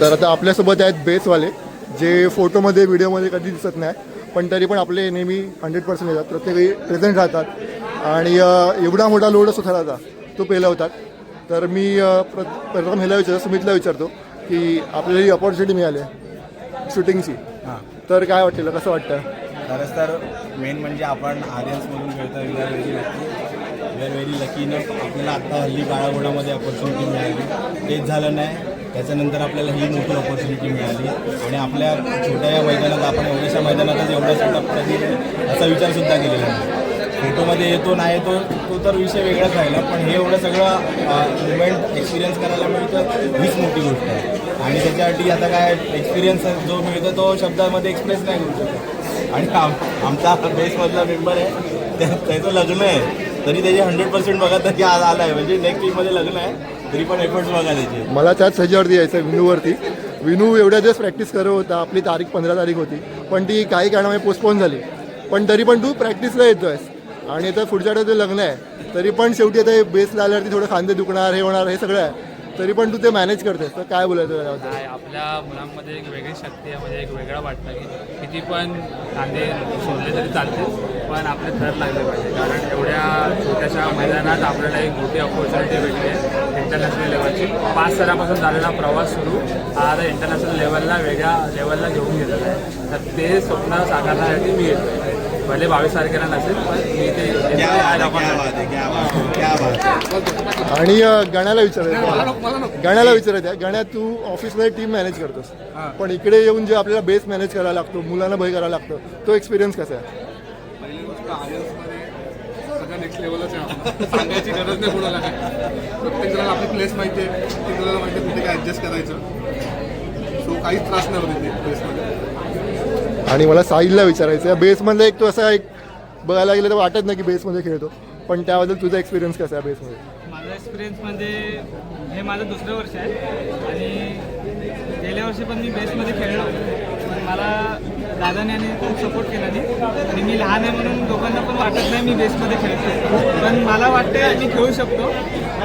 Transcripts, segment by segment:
तर आता आपल्यासोबत आहेत बेसवाले जे फोटोमध्ये व्हिडिओमध्ये कधी दिसत नाही पण तरी पण आपले नेहमी हंड्रेड पर्सेंट येतात. प्रत्येक वेळी प्रेझेंट राहतात. आणि एवढा मोठा लोड असतो थराचा तो पेलवतात. तर मी प्र प्रथम ह्याला विचारतो सुमितला विचारतो की आपल्याला ही अपॉर्च्युनिटी मिळाली आहे शूटिंगची हां. तर काय वाटलेलं कसं वाटतं? खरंच तर मेन म्हणजे आपण आर्यन्समधून खेळतो we are very lucky we are very lucky न आपल्याला आत्ता हल्ली काळागोडामध्ये अपॉर्च्युनिटी मिळाली. तेच झालं नाही. त्याच्यानंतर आपल्याला ही मोठी अपॉर्च्युनिटी मिळाली. आणि आपल्या छोट्या या मैदानात आपण एवढ्याशा मैदानातच एवढा छोटा कधी असा विचारसुद्धा केलेला नाही. फोटोमध्ये येतो नाही येतो तो तर विषय वेगळाच राहिला. पण हे एवढं सगळं मुवमेंट एक्सपिरियन्स करायला मिळतं हीच मोठी गोष्ट आहे. आणि त्याच्यासाठी आता काय एक्सपिरियन्स जो मिळतो तो शब्दामध्ये एक्सप्रेस नाही करू शकत. आणि आम- आमचा बेसमधला मेंबर आहे त्याचं लग्न आहे. तरी त्याचे हंड्रेड पर्सेंट बघा तर आज आला आहे म्हणजे नेक्स्ट वीकमध्ये लग्न आहे. तरी पण एफर्ट्स बघा त्याचे मला त्याच ह्याच्यावरती यायचं आहे विनूवरती. विनू एवढ्या दिवस प्रॅक्टिस करत होता. आपली तारीख पंधरा तारीख होती. पण ती काही कारणामुळे पोस्टपोन झाली. पण तरी पण तू प्रॅक्टिसला येतो आहेस आणि आता पुढच्या आठवड्यात लग्न आहे. तरी पण शेवटी आता बेसला आल्यावरती थोडं खांदे दुखणार हे होणार हे सगळं आहे. तरी पण तू ते मॅनेज करतेस तर काय बोलायचं काय आपल्या मुलांमध्ये एक वेगळी शक्ती आहे म्हणजे एक वेगळं वाटतं की किती पण कांदे सोडले तरी चालते पण आपले थर लागले पाहिजे. कारण एवढ्या छोट्याशा मैदानात आपल्याला एक मोठी अपॉर्च्युनिटी भेटली आहे इंटरनॅशनल लेवलची पाच सरापासून झालेला प्रवास सुरू हा आता इंटरनॅशनल लेवलला वेगळ्या लेवलला घेऊन गेलेला आहे. तर ते स्वप्न साकारण्यासाठी मी येतो भले बावीस तारखेला नसेल पण मी ते क्या आज बात आहे, आपण क्या बात आहे, क्या बात आहे, क्या बात आहे. आणि गण्याला विचारायचं गण्याला विचारायचं आहे. गण्या तू ऑफिसमध्ये टीम मॅनेज करतोस. पण इकडे येऊन जे आपल्याला बेस मॅनेज करायला लागतो मुलांना भय करायला लागतं तो एक्सपिरियन्स कसा आहे? नेक्स्ट लेवलच. सांगायची गरज नाही कोणाला काय प्रत्येक जणाला आपली प्लेस माहिती आहे. प्रत्येक जणाला माहिती आहे कुठे काय ॲडजस्ट करायचं. सो काहीच त्रास नाही होत प्लेसमध्ये आणि मला साहिलला विचारायचं आहे. बेसमधलं एक तो असा एक बघायला गेलं तर वाटत नाही की बेसमध्ये खेळतो. पण त्याबद्दल तुझा एक्सपिरियन्स कसा आहे बेसमध्ये? माझा एक्सपिरियन्स म्हणजे हे माझं दुसरं वर्ष आहे. आणि गेल्या वर्षी पण मी बेसमध्ये खेळलो पण मला दादाने आणि खूप सपोर्ट केला नाही. आणि मी लहान आहे म्हणून लोकांना पण वाटत नाही मी बेसमध्ये खेळतो पण मला वाटते मी खेळू शकतो.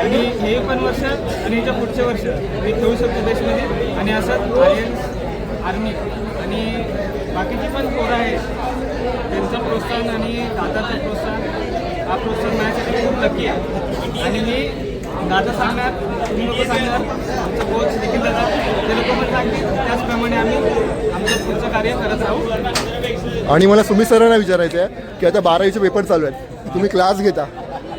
आणि हे पण वर्ष आणि याच्या पुढचे वर्ष मी खेळू शकतो बेसमध्ये आणि असंच आर्यन्स आर्मी आणि बाकीचे पण पोरं आहेत. त्यांचं प्रोत्साहन आणि दादाचं प्रोत्साहन प्रोत्साहन माझ्यासाठी खूप नक्की आहे. आणि मी दादा सांगणार तुम्ही लोक सांगणार आमचं कोच देखील दादा ते लोक पण सांगतील त्याचप्रमाणे आम्ही आमचं पुढचं कार्य करत राहू. आणि मला सुमित सरांना विचारायचं आहे की आता बारावीचे पेपर चालू आहेत तुम्ही क्लास घेता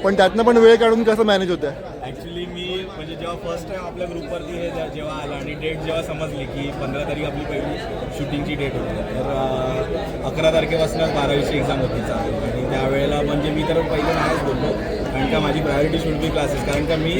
पण त्यातनं पण वेळ काढून कसं मॅनेज होतं आहे ॲक्च्युली मी म्हणजे जेव्हा फर्स्ट टाइम आपल्या ग्रुपवरती हे जेव्हा आलं आणि डेट जेव्हा समजली की पंधरा तारीख आपली पहिली शूटिंगची डेट होती. तर अकरा तारखेपासून बारावीची एक्झाम होती चालू आणि त्यावेळेला म्हणजे मी तर पहिले नाहीच बोललो कारण का माझी प्रायोरिटी शूट बी क्लासेस कारण का मी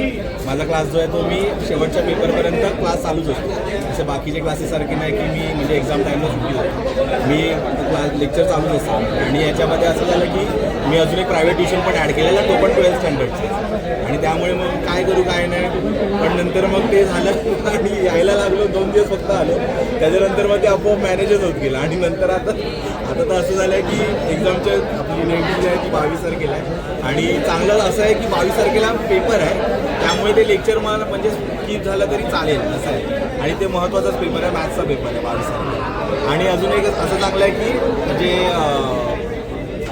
माझा क्लास जो आहे तो मी शेवटच्या पेपरपर्यंत क्लास चालूच असतो. जसं बाकीचे क्लासेससारखे नाही की मी म्हणजे एक्झाम टाईमला सुट्टी होतो मी क्लास लेक्चर चालूच असतो. आणि याच्यामध्ये असं झालं की मी अजून एक प्रायव्हेट ट्युशन पण ॲड केलेला तो पण ट्वेल्थ स्टँडर्डचा आणि त्यामुळे मग काय करू काय नाही. पण नंतर मग ते झालं आणि यायला लागलो दोन दिवस फक्त आलो. त्याच्यानंतर मग ते आपोआप मॅनेजच होत गेलं. आणि नंतर आता आता तर असं झालं आहे की एक्झामच्या आपली नेमकी जी आहे ती बावीस तारखेला आहे. आणि चांगलं असं आहे की बावीस तारखेला पेपर आहे. त्यामुळे ते लेक्चर मला म्हणजे स्किप झालं तरी चालेल असं आहे. आणि ते महत्त्वाचाच पेपर आहे मॅथ्सचा पेपर आहे बावीस तारखेला. आणि अजून एक असं चांगलं आहे की म्हणजे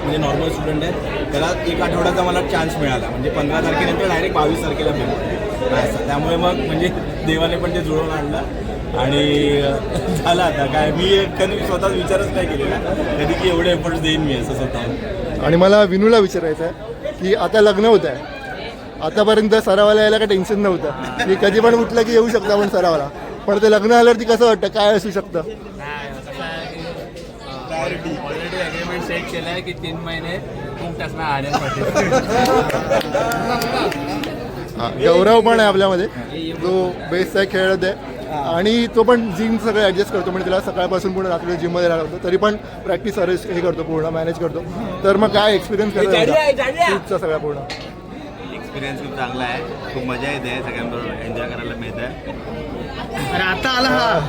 म्हणजे नॉर्मल स्टुडंट आहेत. त्याला एक आठवड्याचा मला चान्स मिळाला. म्हणजे पंधरा तारखेनंतर डायरेक्ट बावीस तारखेला पेपर मॅथ्सचा त्यामुळे मग म्हणजे देवाने पण ते जुळवून आणलं. आणि झालं आता. काय मी कधी स्वतः विचारच नाही केलेला. कधी की एवढे एफर्ट्स देईन मी असं स्वतः आणि मला विनूला विचारायचं आहे की आता लग्न होत आहे. आतापर्यंत सरावाला यायला काही टेन्शन नव्हतं. की कधी पण उठलं की येऊ शकतं आपण सरावाला. पण ते लग्न आल्यावरती कसं वाटतं? काय असू शकतं? आहे सेट केलं आहे की तीन महिने आर्यनसाठी हा, गौरव पण आहे आपल्यामध्ये. जो बेस्टचा खेळत आहे. आणि तो पण जिम सगळं ॲडजस्ट करतो. म्हणजे त्याला सकाळपासून पूर्ण रात्री जिममध्ये राहिला होतो तरी पण प्रॅक्टिस अरेंज हे करतो पूर्ण मॅनेज करतो. तर मग काय एक्सपिरियन्स करतो शूटचा सगळा पूर्ण. एक्सपिरियन्स खूप चांगला आहे. खूप मजा येते. सगळ्यांबरोबर एन्जॉय करायला मिळतं अरे आता आला हा.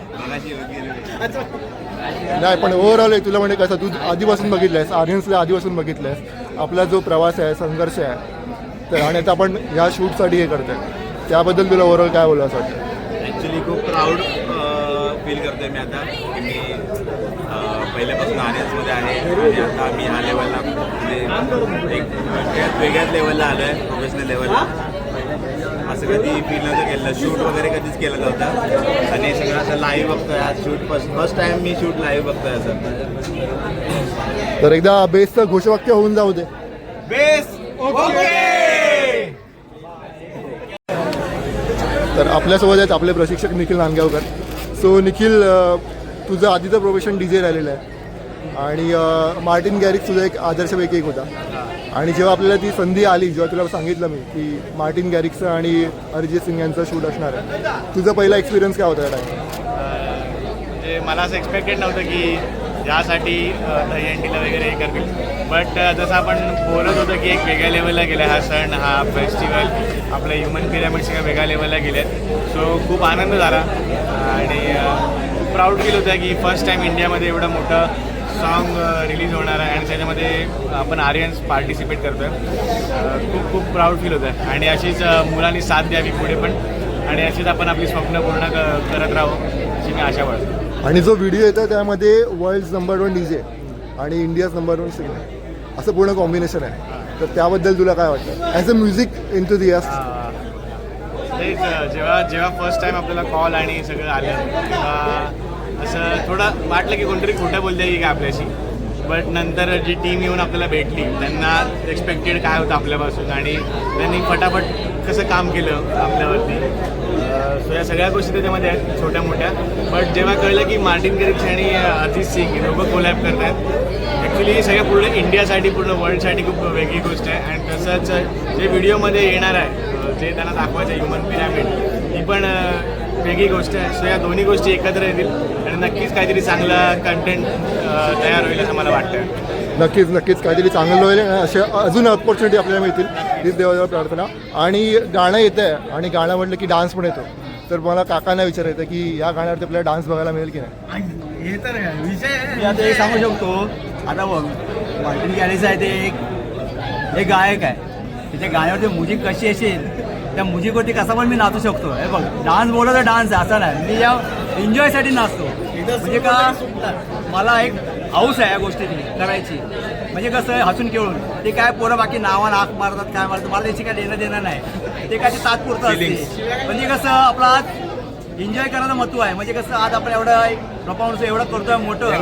नाही पण ओव्हरऑल तुला म्हणजे कसं तू आधीपासून बघितलं आहेस आर्यन्सला आधीपासून बघितलंयस आपला जो प्रवास आहे संघर्ष आहे तर आणि आता आपण ह्या शूटसाठी हे करतोय. त्याबद्दल तुला ओव्हरऑल काय बोलावं असं वाटतं? ॲक्च्युली खूप प्राऊड फील करतोय मी आता की मी पहिल्यापासून आर्यन्समध्ये आहे आणि आता मी ह्या लेवलला म्हणजे एक वेगळ्याच वेगळ्याच लेवलला आलो आहे प्रोफेशनल लेवलला असं कधी फील नव्हतं केलं. शूट वगैरे कधीच केलं नव्हतं. आणि सगळं असं लाईव्ह बघतोय आज शूट फर्स्ट फर्स्ट टाइम मी शूट लाईव्ह बघतोय असं. तर एकदा बेसचं घोषवाक्य होऊन जाऊ दे. बेस! तर आपल्यासोबत आहेत आपले प्रशिक्षक निखिल नांदगावकर. सो निखिल तुझं आधीचं प्रोफेशन डी जे राहिलेलं आहे. आणि मार्टिन गॅरिक तुझा एक आदर्शपैकी एक होता. आणि जेव्हा आपल्याला ती संधी आली जेव्हा तुला सांगितलं मी की मार्टिन गॅरिक्सचं आणि अरिजित सिंग यांचं शूट असणार आहे तुझा पहिला एक्सपिरियन्स काय होता टाइम म्हणजे मला असं एक्सपेक्टेड नव्हतं की यासाठी दहीहंडीला वगैरे हे करतील. बट जसं आपण बोलत होतो की एक वेगळ्या लेवलला गेला हा सण हा फेस्टिवल आपल्या ह्युमन पिरामिड्स एका वेगळ्या लेवलला गेले सो खूप आनंद झाला. आणि प्राऊड फील होतं की फर्स्ट टाईम इंडियामध्ये एवढं मोठं सॉन्ग रिलीज होणार आहे. आणि त्याच्यामध्ये आपण आर्यन्स पार्टिसिपेट करतो आहे खूप खूप प्राऊड फील होतं आहे आणि अशीच अ, मुलांनी साथ द्यावी पुढे पण. आणि अशीच आपण आपली स्वप्न पूर्ण करत राहू अशी मी आशा बाळगतो. आणि जो व्हिडिओ येतो त्यामध्ये world number one D J आणि इंडियाज नंबर वन सिंगर असं पूर्ण कॉम्बिनेशन आहे. तर त्याबद्दल तुला काय वाटतं? ॲज अ म्युझिक इंथुझियास्ट तेच जेव्हा जेव्हा फर्स्ट टाइम आपल्याला कॉल आणि सगळं आलं तेव्हा असं थोडं वाटलं की कोणतरी खोटं बोलते की काय आपल्याशी. बट नंतर जी टीम येऊन आपल्याला भेटली त्यांना एक्सपेक्टेड काय होतं आपल्यापासून आणि त्यांनी फटाफट कसं काम केलं आपल्यावरती. सो या सगळ्या गोष्टी त्याच्यामध्ये आहेत छोट्या मोठ्या. बट जेव्हा कळलं की मार्टिन गरिक्स आणि अजित सिंग हे लोकं कोलॅब करत ॲक्च्युली ॲक्च्युली सगळ्या पूर्ण इंडियासाठी पूर्ण वर्ल्डसाठी खूप वेगळी गोष्ट आहे. आणि तसंच जे व्हिडिओमध्ये येणार आहे जे त्यांना दाखवायचं आहे ह्युमन पिरॅमिड ही पण वेगळी गोष्ट आहे. सो या दोन्ही गोष्टी एकत्र येतील. नक्कीच काहीतरी चांगला कंटेंट तयार होईल असं मला वाटतं. नक्कीच नक्कीच. काहीतरी चांगलं होईल आणि अशा अजून ऑपॉर्च्युनिटी आपल्याला मिळतील. हीच देवाजवळ प्रार्थना. आणि गाणं येतं आहे आणि गाणं म्हटलं की डान्स पण येतो. तर मला काकांना विचारायचं की या गाण्यावरती आपल्याला डान्स बघायला मिळेल की नाही? मी आता एक सांगू शकतो. आता बघ मार्टिन गॅरेज आहे ते एक एक गायक आहे. त्याच्या गाण्यावरती म्युझिक कशी असेल त्या म्युझिकवरती कसा पण मी नाचू शकतो. हे बघ डान्स बोलला तर डान्स आहे. असं नाही. मी या एन्जॉयसाठी नाचतो. म्हणजे का मला एक हाऊस आहे या गोष्टीची करायची. म्हणजे कसं आहे हसून खेळून. ते काय पोरं बाकी नावा नाक मारतात काय मारतात मला त्याची काय देणं देणं नाही. ते काय ते तात्पुरतं असते. म्हणजे कसं आपला आज एन्जॉय करायला महत्त्व आहे. म्हणजे कसं आज आपण एवढं परफॉर्मन्स एवढं करतोय मोठं.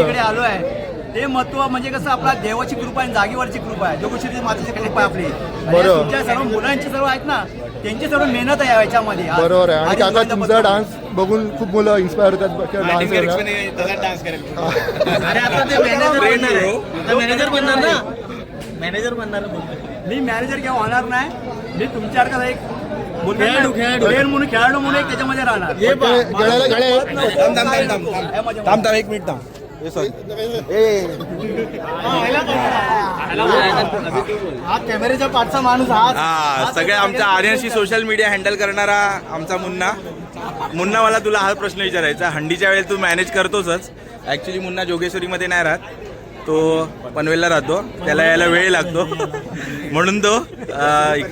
इकडे आलो आहे. ते महत्त्व म्हणजे कसं आपला देवाची कृपा आहे जागेवरची कृपा आहे. जोगोश्री मातेची कृपा आहे आपली. आणि बरोबर. तुमच्या सर्व मुलांची सर्व आहेत ना त्यांची सर्व मेहनत आहे याच्यामध्ये. बरोबर आहे. आणि काका तुमचा डान्स बघून खूप मुलं इन्स्पायर होतात. डान्स हे अरे आता ते मॅनेजर बनणार आहे. आता मॅनेजर बनणार ना? मॅनेजर बनणार मी मॅनेजर केव्हा होणार नाही. मी तुमच्यासारखा एक खेळाडू खेळाडू. म्हणून खेळाडू म्हणून एक त्याच्यामध्ये राहणार. थांब थांब एक मिनिट थांब. हा कॅमेऱ्याच्या पाठचा माणूस हा. हा सगळ्या आमच्या आर्यनशी सोशल मीडिया हँडल करणारा आमचा मुन्ना. मुन्ना मला तुला हा प्रश्न विचारायचा हंडीच्या वेळेला तू मॅनेज करतोसच. ॲक्च्युली मुन्ना जोगेश्वरीमध्ये नाही राहत. तो पनवेलला राहतो. त्याला यायला वेळ लागतो. म्हणून तो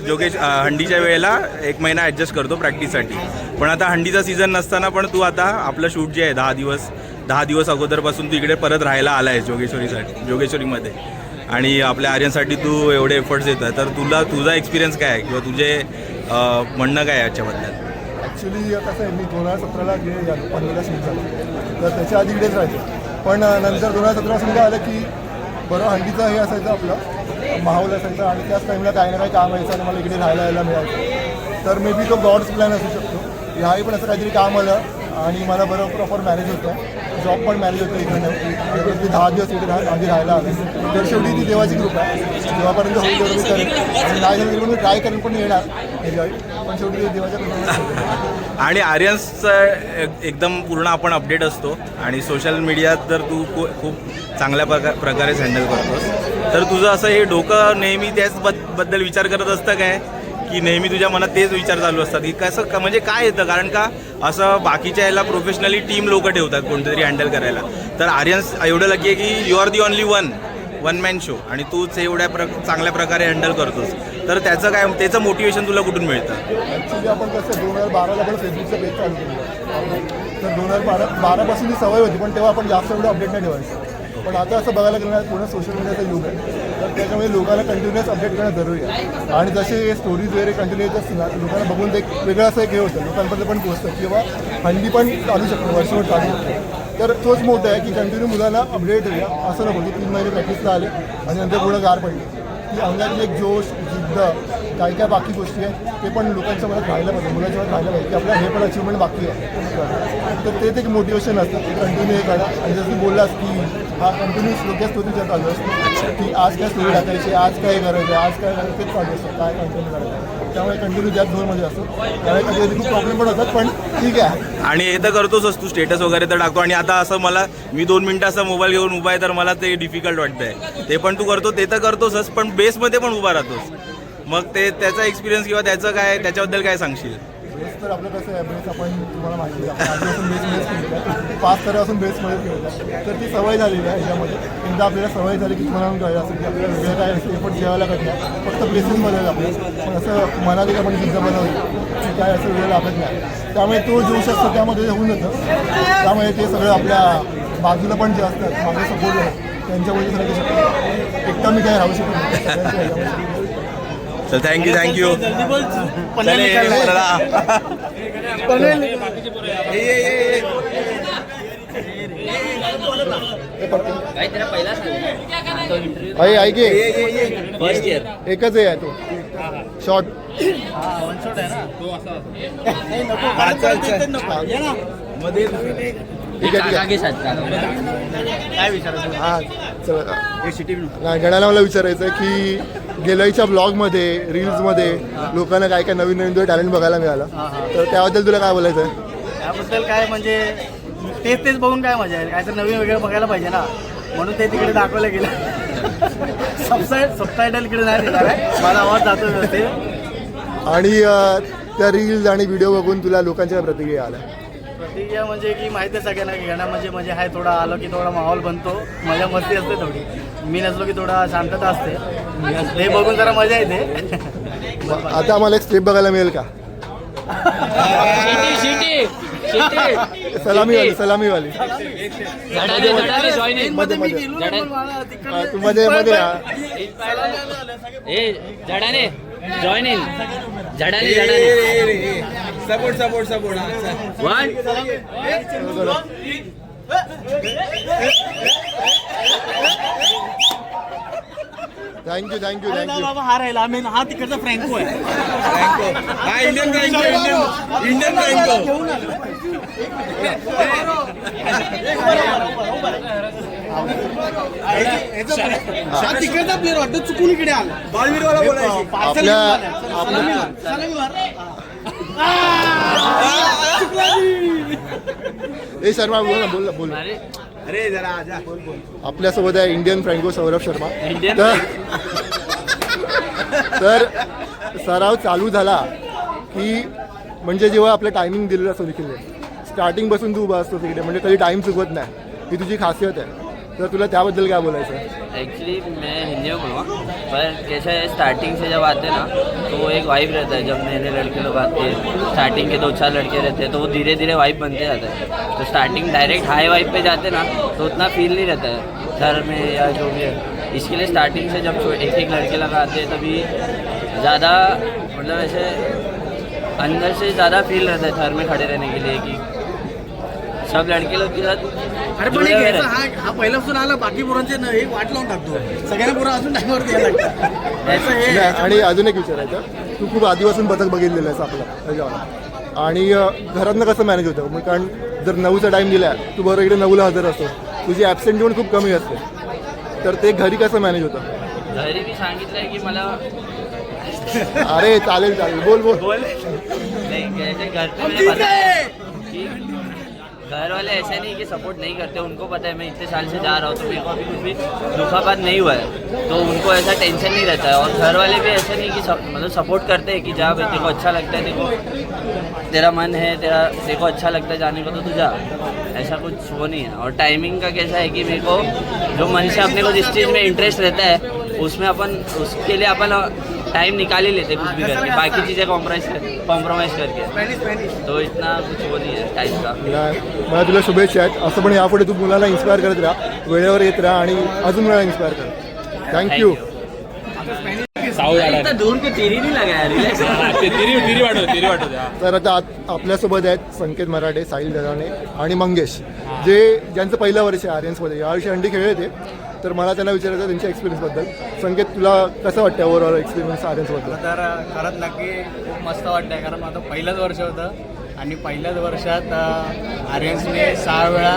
जोगेश हंडीच्या वेळेला एक महिना ॲडजस्ट करतो प्रॅक्टिससाठी पण आता हंडीचा सीझन नसताना पण तू आता आपलं शूट जे आहे दहा दिवस दहा दिवस अगोदरपासून तू इकडे परत राहायला आला आहेस जोगेश्वरीसाठी जोगेश्वरीमध्ये. आणि आपल्या आर्यनसाठी तू एवढे एफर्ट्स देत आहे तर तुला तुझा एक्सपिरियन्स काय आहे? किंवा तुझे म्हणणं काय आहे याच्याबद्दल? ॲक्च्युली कसं आहे मी दोन हजार सतराला गेले झालो. पनवेलला तर त्याच्या आधी इकडेच राहायचं. पण नंतर दोन हजार सतरा समजा आलं की बरं हंडीचं हे असायचं आपलं. माहोल असायचं आणि त्याच टाईमला काही ना काही काम व्हायचं आणि मला इकडे राहायला यायला मिळायचं. तर मे बी तो गॉड्स प्लॅन असू शकतो. याही पण असं काहीतरी काम आलं आणि मला बरं प्रॉपर मॅनेज होतं. जॉब पण मॅनेज होतो इकडनं मी दहा दिवस इकडे आधी राहायला आलं. तर शेवटी ती देवाची कृपा आहे. जेव्हापर्यंत होईल तेवढं मी करेन. आणि नाही झालं तरी मी ट्राय करेन पण येणार. एन्जॉय पण शेवटी ते देवाच्या आणि आर्यन्सचं एक- एकदम पूर्ण आपण अपडेट असतो. आणि सोशल मीडियात जर तू खूप चांगल्या प्रका प्रकारेच हँडल करतोस. तर तुझं असं हे डोकं नेहमी त्याच बद्दल विचार करत असतं काय? की नेहमी तुझ्या मनात तेच विचार चालू असतात की कसं म्हणजे काय येतं? कारण का असं बाकीच्या याला प्रोफेशनली टीम लोक ठेवतात कोणतरी हँडल करायला. तर आर्यन्स एवढं लकी आहे की you are the only one one man show आणि तूच एवढ्या प्र चांगल्या प्रकारे हँडल करतोस. तर त्याचं काय त्याचं मोटिवेशन तुला कुठून मिळतं? ॲक्च्युली आपण कसं दोन हजार बाराला पण फेसबुकचं पेज चालू केलं. तर दोन हजार बारा बारापासून ती सवय होती पण तेव्हा आपण जास्त एवढं अपडेट नाही ठेवायचं. पण आता असं बघायला गेलं पूर्ण सोशल मीडियाचा युग आहे. तर त्याच्यामुळे लोकांना कंटिन्युअस अपडेट करणं जरुरी आहे. आणि जसे स्टोरीज वगैरे कंटिन्यू येत असतील ना तर लोकांना बघून ते एक वेगळं असं एक हे होतं. लोकांपर्यंत पण पोहोचतं किंवा हंडी पण चालू शकतो वर्षभर चालू शकतो. तर तोच मोठा आहे की कंटिन्यू मुलांना अपडेट होऊया असं नको की तीन महिने प्रॅक्टिसला आले आणि नंतर पुढं गार पडली. की अंगातली एक जोश शब्द काय काय बाकी गोष्टी आहेत. ते पण लोकांच्या मनात राहिलं पाहिजे मुलांच्या मनात राहिलं पाहिजे की आपल्या हे पण अचिव्हमेंट बाकी आहे. तर ते एक मोटिवेशन असतं ते कंटिन्यू हे करा. आणि जसं तू बोललास की हा कंटिन्यू लोक स्टोरीच्या चालू असतो की आज काय स्टोरी टाकायची आज काय करायचं आज काय करायचं तेच चालू असतं काय कंटिन्यू करायचं त्यामुळे कंटिन्यू त्याच झोनमध्ये असतो. त्यामुळे कधी कधी खूप प्रॉब्लेम पण होतात पण ठीक आहे. आणि हे तर करतोच तू स्टेटस वगैरे तर टाकतो. आणि आता असं मला मी दोन मिनटं असं मोबाईल घेऊन उभा आहे तर मला ते डिफिकल्ट वाटतंय. ते पण तू करतो ते तर करतोसच पण बेसमध्ये पण उभा राहतोस. मग ते त्याचा एक्सपिरियन्स किंवा त्याचं काय त्याच्याबद्दल काय सांगशील? बेस तर आपलं कसं आहे बेस आपण तुम्हाला माहिती आहे. आपण आधीपासून बेस बेस खेळतात आहे बेसमध्ये तर ती सवय झालेली आहे ह्याच्यामध्ये एकदा आपल्याला सवय झाली की तुम्हाला कळलं असेल की आपल्याला वेगळं काय असतं एफर्ट ठेवायला लागत नाही फक्त प्लेसेस बदल आपलं पण असं मनाली आपण जिद्द बनवली की काय असं वेळ लागत नाही. त्यामुळे तो जोश शकतो त्यामध्ये होऊन जातं. त्यामुळे ते सगळं आपल्या बाजूला पण जे असतात माझे सपोर्ट आहे त्यांच्यामुळे सगळं एकटा मी काय राहू शकत तर थँक्यू थँक्यू ऐक फर्स्ट इयर एकच आहे तो. शॉर्ट ठीक आहे ठीक आहे. हा चला. नाही गणाला मला विचारायचं की गेल्याच्या ब्लॉगमध्ये रील्समध्ये लोकांना काय काय नवीन नवीन तुझं टॅलेंट बघायला मिळालं. तर त्याबद्दल तुला काय बोलायचं आहे त्याबद्दल काय म्हणजे तेच तेच बघून काय मजा आहे काहीतरी नवीन वेगळं बघायला पाहिजे ना. म्हणून ते तिकडे दाखवलं गेलं. सबसाय सबटायटल इकडे नाही देणार आहे. मला आवाज जातो व्यवस्थित. आणि अं, त्या रील्स आणि व्हिडिओ बघून तुला लोकांच्या प्रतिक्रिया आल्या. प्रतिक्रिया म्हणजे की माहिती आहे सगळ्यांना की गाणं म्हणजे म्हणजे आहे थोडा आलो की थोडा माहोल बनतो. मजा मस्ती असते थोडी. मी नसलो की थोडा शांतता असते. ते बघून जरा मजा येते. आता आम्हाला एक स्टेप बघायला मिळेल का? सलामीवाली सलामीवाली. मध्ये मध्ये. हा, तू मध्ये मध्ये जॉईन इन झाडाने झाडाने support support support. One thank you thank you thank you बाबा हा राहिला. आम्ही हा तिकडचा फ्रँको आहे. हा Indian bank Indian Indian bank तिकडचा प्लेअर वाटतो चुकून इकडे आला. बॉलवीरवाला बोलायची. आपल्या आपल्या ए शर्मा बोल ना बोल ना बोल ना. अरे. जरा आजा आपल्यासोबत आहे Indian Franco Saurabh Sharma. Indian तर सराव चालू झाला की म्हणजे जेव्हा आपलं टायमिंग दिलेलं असतो देखील. स्टार्टिंगपासून तू उभा असतो तिकडे म्हणजे कधी टाइम चुकत नाही. ही तुझी खासियत आहे. तर तुला त्याबद्दल काय बोलायचं? एक्चुअली मैं हिंदी में बोलूँगा, पर कैसा स्टार्टिंग से जब आते ना तो वो एक वाइब रहता है, जब नए नए लड़के लोग आते हैं स्टार्टिंग के दो चार लड़के रहते हैं तो वो धीरे धीरे वाइब बनते जाता है। तो स्टार्टिंग डायरेक्ट हाई वाइब पे जाते ना तो उतना फील नहीं रहता है, घर में या जो भी है। इसके लिए स्टार्टिंग से जब एक एक लड़के लगाते हैं, तभी ज़्यादा मतलब ऐसे अंदर से ज़्यादा फील रहता है, घर में खड़े रहने के लिए कि सब लड़के लोग के साथ अरे पण एक रहते हा हा पहिल्यापासून आला बाकी पोरांचे न एक वाट लावून टाकतो. सगळ्यांना पोरं अजून टाइमवर यायला लागतात. याचं हे नाही, आणि अजून एक विचारायचं तू खूप आधीपासून पथक बघितलेलं आहेस आपलं आणि अ, घरातनं कसं मॅनेज होतं? मग कारण जर नऊचा टाईम दिला तू बरोबर इकडे नऊला हजर असतो. तुझी ॲबसेंटी पण खूप कमी असते. तर ते घरी कसं मॅनेज होतं? घरी भी सांगितलं आहे की मला अरे चालेल चालेल. बोल बोल. बोल. नहीं कैसे घर पे मुझे पता है कि घर वाले ऐसे नहीं कि सपोर्ट नहीं करते उनको पता है मैं इतने साल से जा रहा हूँ तो मेरे को अभी कुछ भी दुखापात नहीं हुआ है। तो उनको ऐसा टेंशन नहीं रहता है। और घर वाले भी ऐसे नहीं कि सब, मतलब सपोर्ट करते हैं कि जा भाई तेरे को अच्छा लगता है देखो तेरा मन है तेरा देखो अच्छा लगता है जाने को तो तू जा। ऐसा कुछ वो नहीं है। और टाइमिंग का कैसा है कि मेरे को जो मन से अपने को जिस चीज़ में इंटरेस्ट रहता है उसमें अपन उसके लिए अपन टाइम निकाल ही लेते कुछ भी करके बाकी चीज़ें कॉम्प्रोमाइज कर कॉम्प्रोमाइज करके. तो इतना कुछ वो नहीं है टाइम का. मला तुला शुभेच्छा आहेत. असं पण यापुढे तू मुलाला इन्स्पायर करत राहा. वेळेवर येत राहा आणि अजून मुलाला इन्स्पायर कर. थँक्यू दूर के तेरी नहीं लगा रिलैक्स तिरी आता आत- आपल्यासोबत आहेत संकेत मराठे साहिल दराणे आणि मंगेश जे ज्यांचं पहिलं वर्ष आहे आर्यन्समध्ये यावर्षी अंडी खेळले ते तर मला त्यांना विचारायचं त्यांच्या एक्सपिरियन्सबद्दल संकेत तुला कसं वाटतं ओव्हरऑल एक्सपिरियन्स आर्यन्सबद्दल तर खरंच नक्की खूप मस्त वाटतंय कारण माझं पहिलंच वर्ष होतं. आणि पहिल्याच वर्षात आर्यन्सने सहा वेळा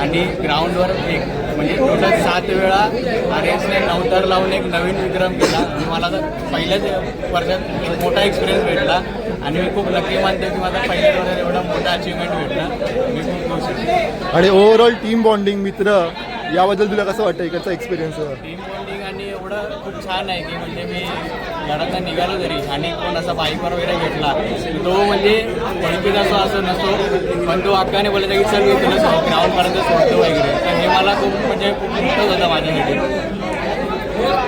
आणि ग्राउंडवर एक म्हणजे टोटल सात वेळा आर्यन्सने नवतर लावून एक नवीन विक्रम केला. आणि मला तर पहिल्याच वर्षात एक मोठा एक्सपिरियन्स भेटला. आणि मी खूप नक्की मानतो की माझा पहिल्याच वर्षात एवढा मोठा अचिव्हमेंट भेटला. मी खूप खुश आणि ओव्हरऑल टीम बॉन्डिंग मित्र याबद्दल तुला कसं वाटतं इकडचा एक्सपिरियन्स टीम आणि एवढं खूप छान आहे की म्हणजे मी घरातनं निघालो तरी आणि कोण असा बाईकवर वगैरे भेटला तो म्हणजे ओळखीचा असो असं नसतो पण तो हक्काने बोलायचा की चल मी तुला ग्राउंडपर्यंत सोडतो वगैरे. तर हे मला खूप म्हणजे खूप मोठंच होतं माझ्यासाठी.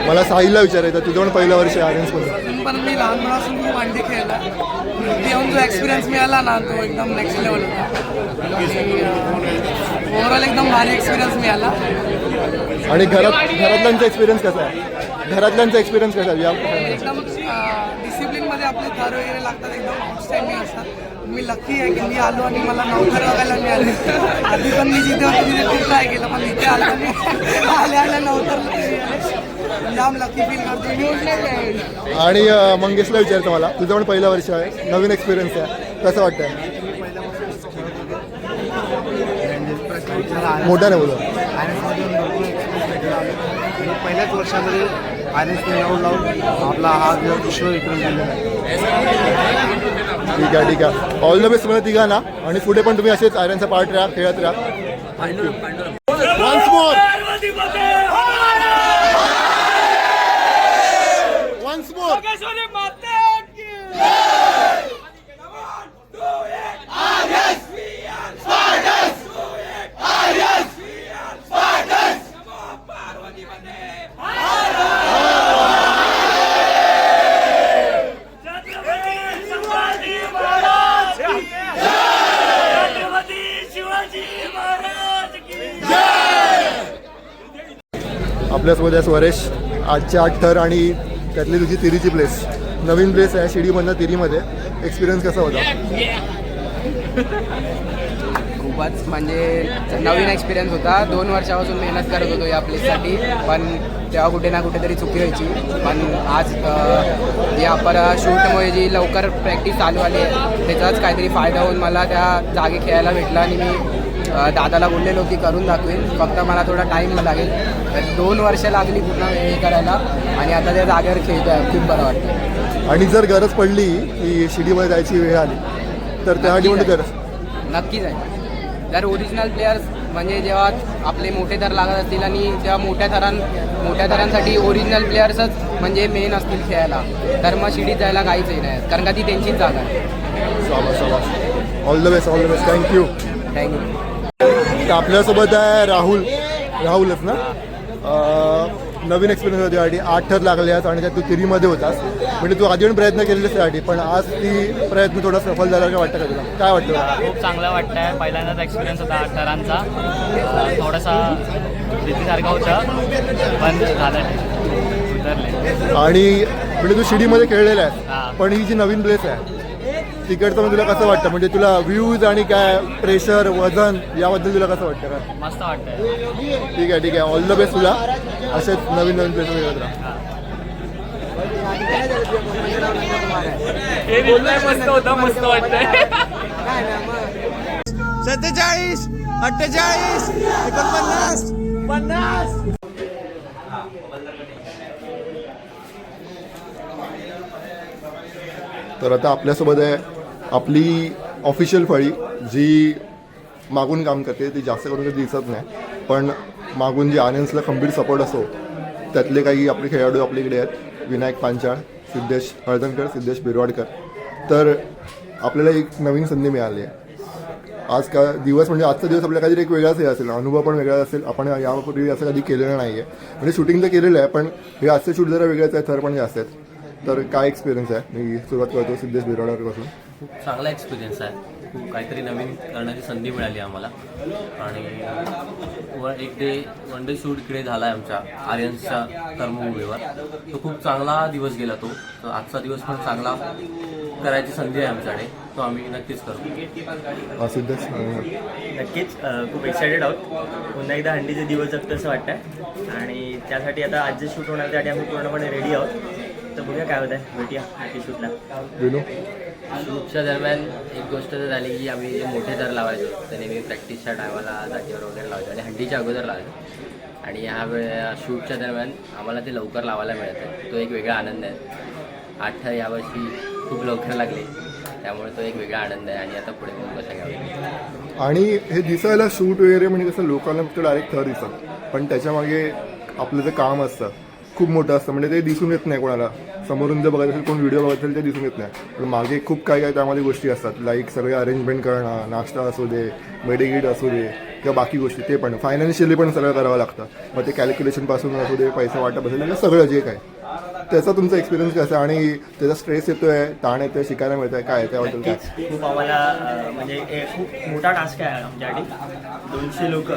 मला साहिलला विचारायचं तुझं पण पहिलं वर्ष आहे आर्यन्समध्ये पण मी लहानपणापासून खूप अंडी खेळला. येऊन जो एक्सपिरियन्स मिळाला ना तो एकदम नेक्स्ट लेवल होता. ओव्हरऑल एकदम भारी एक्सपिरियन्स मिळाला. आणि घरात घरातल्यांचा एक्सपिरियन्स कसा आहे? घरातल्यांचा एक्सपिरियन्स कसा आहे? या एकदम डिसिप्लिनमध्ये आपले थर वगैरे लागतात एकदम आउटस्टँडिंग असतात. मी लकी आहे की मी आलो आणि मला नवथर बघायला मिळाले. आधी पण मी जिथे होते तिथे खूप ट्राय केलं पण इथे आलो मी. आले आल्या नवतर जाम लकी फील करतो. मी आणि मंगेशला विचारायचं मला तुझं पण पहिलं वर्ष आहे नवीन एक्सपिरियन्स आहे कसं वाटतंय? मोठ्याने बोला पहिल्याच वर्षामध्ये आर्यन्सने येऊन लावून आपला हा जो विश्व विक्रम केलेला आहे. ठीक आहे ठीक आहे. ऑल द बेस्ट मला तिघांना. आणि पुढे पण तुम्ही असेच आर्यनचा पार्ट राहा खेळत राहा. आपल्यासोबत आहे स्वरेश आजच्या आठ थर आणि त्यातली तुझी तिरीची प्लेस नवीन प्लेस आहे शिडीमधनं तिरीमध्ये. एक्सपिरियन्स कसा होता? खूपच म्हणजे नवीन एक्सपिरियन्स होता. दोन वर्षापासून मेहनत करत होतो या प्लेससाठी पण तेव्हा कुठे ना कुठेतरी चुकी व्हायची. पण आज जे आपण शूटमुळे जी लवकर प्रॅक्टिस चालू आली आहे त्याचाच काहीतरी फायदा होऊन मला त्या जागी खेळायला भेटला आणि मी दादाला बोललेलो की करून दाखवेन. फक्त मला थोडा टाईम लागेल. तर दोन वर्ष लागली पूर्ण हे करायला आणि आता त्या जागेवर खेळतोय खूप बरं वाटतं. आणि जर गरज पडली की शिडीमध्ये जायची वेळ आली तर पण गरज नक्कीच आहे जर ओरिजिनल प्लेयर्स म्हणजे जेव्हा आपले मोठे थर लागत असतील आणि तेव्हा मोठ्या थरां मोठ्या थरांसाठी ओरिजिनल प्लेयर्सच म्हणजे मेन असतील खेळायला तर मग शिडीत जायला काहीच नाही. कारण का ती त्यांचीच जागा आहे. All the best all the best thank you thank you तर आपल्यासोबत आहे राहुल. राहुलच ना? नवीन एक्सपिरियन्स होती आठ थर लागल्यास आणि त्यात तू तिरीमध्ये होतास. म्हणजे तू आधी पण प्रयत्न केलेलेच त्यासाठी पण आज ती प्रयत्न थोडा सफल झाला काय वाटतं का तुला? काय वाटतं? खूप चांगलं वाटतंय. पहिल्यांदाच एक्सपिरियन्स होता अठरांचा थोडासा भीतीसारखं होतं पण झालं उतरले. आणि म्हणजे तू शिडीमध्ये खेळलेला. आहे पण ही जी नवीन प्लेस आहे तिकडचं म्हणजे तुला कसं वाटतं? म्हणजे तुला व्ह्यूज आणि काय प्रेशर वजन याबद्दल तुला कसं वाटतं? काय मस्त वाटतंय. ठीक आहे ठीक आहे. ऑल द बेस्ट तुला. असेच नवीन नवीन प्लेस मिळत राहा मस्त होतं मस्त वाटतंय. सत्तेचाळीस अठ्ठेचाळीस एकोणपन्नास. पन्नास. तर आता आपल्यासोबत आहे आपली ऑफिशियल फळी जी मागून काम करते ती जास्त करून कधी दिसत नाही. पण मागून जी आर्यन्सला खंबीर सपोर्ट असतो त्यातले काही आपले खेळाडू आपल्याकडे आहेत. विनायक पांचाळ सिद्धेश हळदणकर सिद्धेश बिरवाडकर. तर आपल्याला एक नवीन संधी मिळाली आहे. आज का दिवस म्हणजे आजचा दिवस आपल्याला काहीतरी एक वेगळाच हे असेल अनुभव पण वेगळा असेल. आपण यापूर्वी असं कधी केलेलं नाही आहे म्हणजे शूटिंग तर केलेलं आहे पण हे आजचं शूट जरा वेगळंच आहे थर पण जास्त आहेत. तर काय एक्सपिरियन्स आहे? मी सुरुवात करतो सिद्धेश बिरवाडकरपासून. खूप चांगला एक्सपिरियन्स आहे. खूप काहीतरी नवीन करण्याची संधी मिळाली आम्हाला. आणि व एक डे वन डे शूट इकडे झाला आहे आमच्या आर्यन्सच्या कर्मभूमीवर. तो खूप चांगला दिवस गेला तो. तर आजचा दिवस पण चांगला करायची संधी आहे आमच्याकडे. तो आम्ही नक्कीच करू. सिद्धेश नक्कीच. खूप एक्सायटेड आहोत. पुन्हा एकदा हंडीचे दिवस जगतो असं वाटतं आणि त्यासाठी आता आज जे शूट होणार त्यासाठी आम्ही पूर्णपणे रेडी आहोत. तर बघूया काय होत आहे भेटूया नक्की शूटला. शूटच्या दरम्यान एक गोष्ट तर झाली की आम्ही जे मोठे दर लावायचो ते नेहमी प्रॅक्टिसच्या टायमाला जागेवर वगैरे लावायचो आणि हंडीच्या अगोदर लावायचो. आणि ह्या वेळे शूटच्या दरम्यान आम्हाला ते लवकर लावायला मिळत आहे तो एक वेगळा आनंद आहे. आठ यावर्षी खूप लवकर लागले. त्यामुळे तो एक वेगळा आनंद आहे आणि आता पुढे बघू कशा घ्यावे आणि हे दिसायला शूट वगैरे म्हणजे कसं लोकांना फक्त डायरेक्ट थर दिसतात. पण त्याच्यामागे आपलं जे काम असतं खूप मोठं असतं. म्हणजे ते दिसून येत नाही कोणाला. समोरून जर बघत असेल कोण व्हिडिओ बघत असेल ते दिसून येत नाही. पण मागे खूप काही काही त्यामध्ये गोष्टी असतात. लाईक सगळे अरेंजमेंट करणं नाश्ता असू दे मेडिकेट असू दे किंवा बाकी गोष्टी ते पण. फायनान्शियली पण सगळं करावं लागतं. मग ते कॅल्क्युलेशनपासून असू दे पैसा वाटप असेल म्हणजे सगळं जे काय त्याचा तुमचा एक्सपिरियन्स कसा आणि त्याचा स्ट्रेस येतोय ताण येतोय शिकायला मिळतंय काय आहे त्याबद्दल काय? खूप आम्हाला म्हणजे खूप मोठा टास्क आहे आमच्यासाठी दोनशे लोक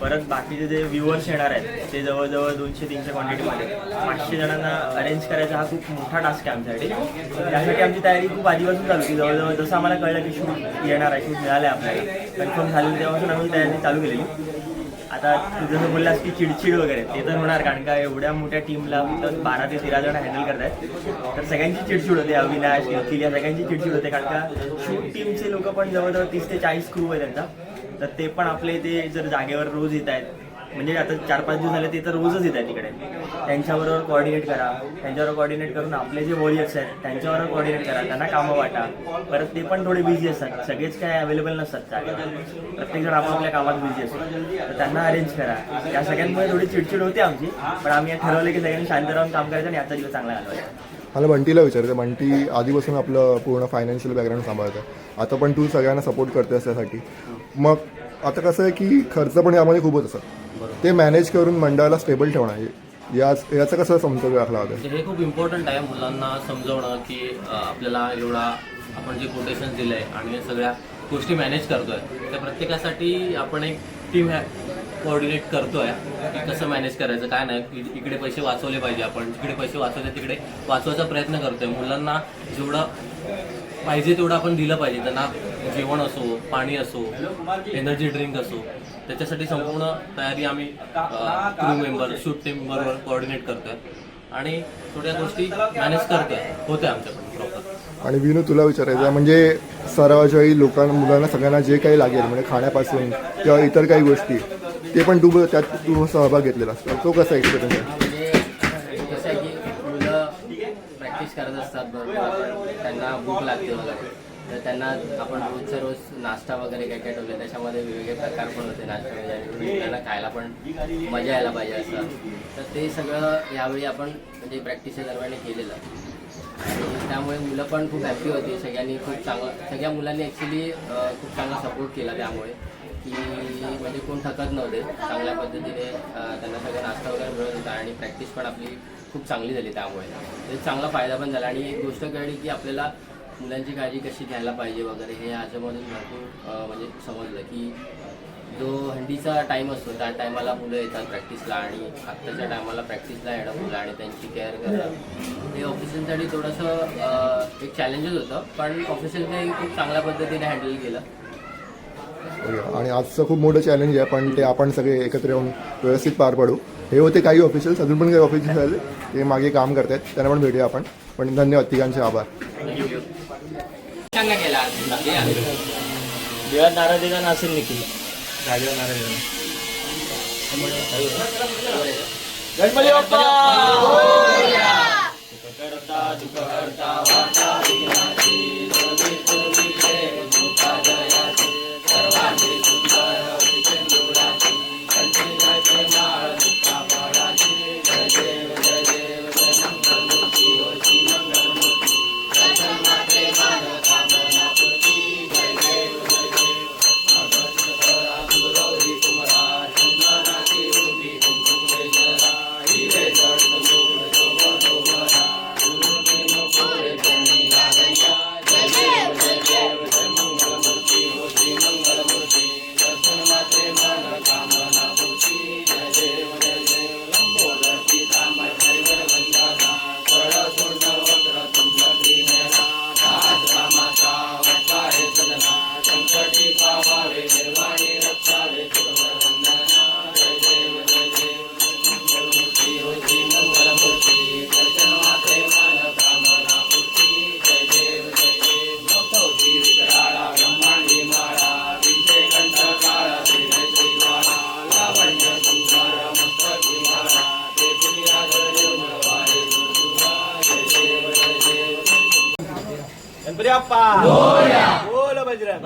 परत बाकीचे जे व्ह्युअर्स येणार आहेत ते जवळजवळ दोनशे तीनशे क्वांटिटीमध्ये पाचशे जणांना अरेंज करायचा हा खूप मोठा टास्क आहे आमच्यासाठी. त्यासाठी आमची तयारी खूप आधीपासून चालू होती. जवळजवळ जसं आम्हाला कळलं की शूट येणार आहे शूट मिळालं आहे आपल्याला कन्फर्म झालेलं तेव्हापासून आम्ही तयारी चालू केलेली. आता तू जसं बोललास की चिडचिड वगैरे ते तर होणार कारण का एवढ्या मोठ्या टीमला फक्त बारा ते तेरा जण हँडल करतायत. तर सगळ्यांची चिडचिड होते अविनाश निखिल या सगळ्यांची चिडचिड होते कारण का शूट टीमचे लोक पण जवळजवळ तीस ते चाळीस क्रू आहे त्यांचा. तर ते पण आपले ते जर जागेवर रोज येत आहेत म्हणजे आता चार पाच दिवस झाले ते तर रोजच येत आहेत तिकडे. त्यांच्याबरोबर कोऑर्डिनेट करा. त्यांच्यावर कोऑर्डिनेट करून आपले जे वॉरियर्स आहेत त्यांच्यावर कोऑर्डिनेट करा. त्यांना कामं वाटा. परत ते पण थोडे बिझी असतात. सगळेच काय अवेलेबल नसतात जागेवर प्रत्येक जण आपापल्या कामात बिझी असतो तर त्यांना अरेंज करा. या सगळ्यांमुळे थोडी चिडचिड होते आमची पण आम्ही ठरवलं की सगळ्यांनी शांत राहून काम करायचं आणि आजचा दिवस चांगला घालवायचा. मला बंटीला विचारते बंटी आधीपासून आपलं पूर्ण फायनान्शियल बॅकग्राऊंड सांभाळतं आता पण तू सगळ्यांना सपोर्ट करतेस त्यासाठी. मग आता कसं आहे की खर्च पण यामध्ये खूपच असतात. ते मॅनेज करून मंडळाला स्टेबल ठेवणं हे- याच याचं कसं समतोल राखला होता? म्हणजे हे खूप इम्पॉर्टंट आहे मुलांना समजवणं की आपल्याला एवढा आपण जे कोटेशन दिलं आहे आणि या सगळ्या गोष्टी मॅनेज करतोय त्या प्रत्येकासाठी आपण एक टीम कोऑर्डिनेट करतोय की कसं मॅनेज करायचं काय नाही इकडे पैसे वाचवले पाहिजे आपण जिकडे पैसे वाचवले तिकडे वाचवायचा प्रयत्न करतोय. मुलांना जेवढं पाहिजे तेवढं आपण दिलं पाहिजे. त्यांना जेवण असो पाणी असो एनर्जी ड्रिंक असो त्याच्यासाठी संपूर्ण तयारी आम्ही क्रू मेंबर शूट टीम बरोबर कोऑर्डिनेट करतोय. आणि थोड्या गोष्टी मॅनेज करतोय. होत्या आमच्याकडून प्रॉपर आणि विनू तुला विचारायचं आहे, म्हणजे सरावाच्या वेळी लोकांना मुलांना सगळ्यांना जे काही लागेल म्हणजे खाण्यापासून किंवा इतर काही गोष्टी ते पण तू त्यात तू सहभाग घेतलेला असतो. तो कसा एक्सपिरियन्स आहे म्हणजे कसं आहे की मुलं प्रॅक्टिस करत असतात बरोबर त्यांना भूक लागते वगैरे तर त्यांना आपण रोजच्या रोज नाश्ता वगैरे काय काय ठेवले त्याच्यामध्ये वेगवेगळे प्रकार पण होते नाश्त्यामध्ये म्हणजे आणि त्यांना खायला पण मजा यायला पाहिजे असं. तर ते सगळं यावेळी आपण म्हणजे प्रॅक्टिसच्या दरम्यान केलेलं. आणि त्यामुळे मुलं पण खूप हॅप्पी होती. सगळ्यांनी खूप चांगलं सगळ्या मुलांनी ॲक्च्युली खूप चांगला सपोर्ट केला त्यामुळे. की म्हणजे कोण थकत नव्हते. चांगल्या पद्धतीने त्यांना सगळं नाश्ता वगैरे मिळत होता आणि प्रॅक्टिस पण आपली खूप चांगली झाली त्यामुळे. त्याचा चांगला फायदा पण झाला. आणि एक गोष्ट कळली की आपल्याला मुलांची काळजी कशी घ्यायला पाहिजे वगैरे हे याच्यामधून भरपूर म्हणजे समजलं की जो हंडीचा टाईम असतो त्या टायमाला मुलं येतात प्रॅक्टिसला आणि आत्ताच्या टायमाला प्रॅक्टिसला येणं मुलं आणि त्यांची केअर करणं. हे ऑफिसरसाठी थोडंसं एक चॅलेंजेस होतं पण ऑफिसरने खूप चांगल्या पद्धतीने हँडल केलं. आणि आजचं खूप मोठं चॅलेंज आहे पण ते आपण सगळे एकत्र येऊन व्यवस्थित पार पाडू. हे होते काही ऑफिशियल्स अजून पण काही ऑफिशियल आले ते मागे काम करतायत. त्यांना पण भेटूया आपण. पण धन्यवाद तिघांचे आभार. सांगा केला देवात नारळ देताना असेल निखिल. जागेवर नारळ देताना गणपती बाप्पा! करता दुःख करता सुंदर विचंदुराची, कंठी माळ बापा बोल। बजरंग।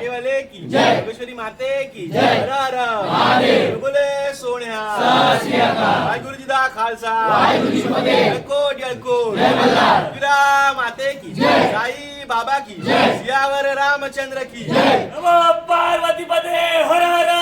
देवाले की योगेश्वरी माते की बोले सोन्या। वाय गुरुजीदा खालसा। कोट यळकोट तुला माते की साई बाबा की सियावर रामचंद्र की नमो पार्वती पदे। हर हर।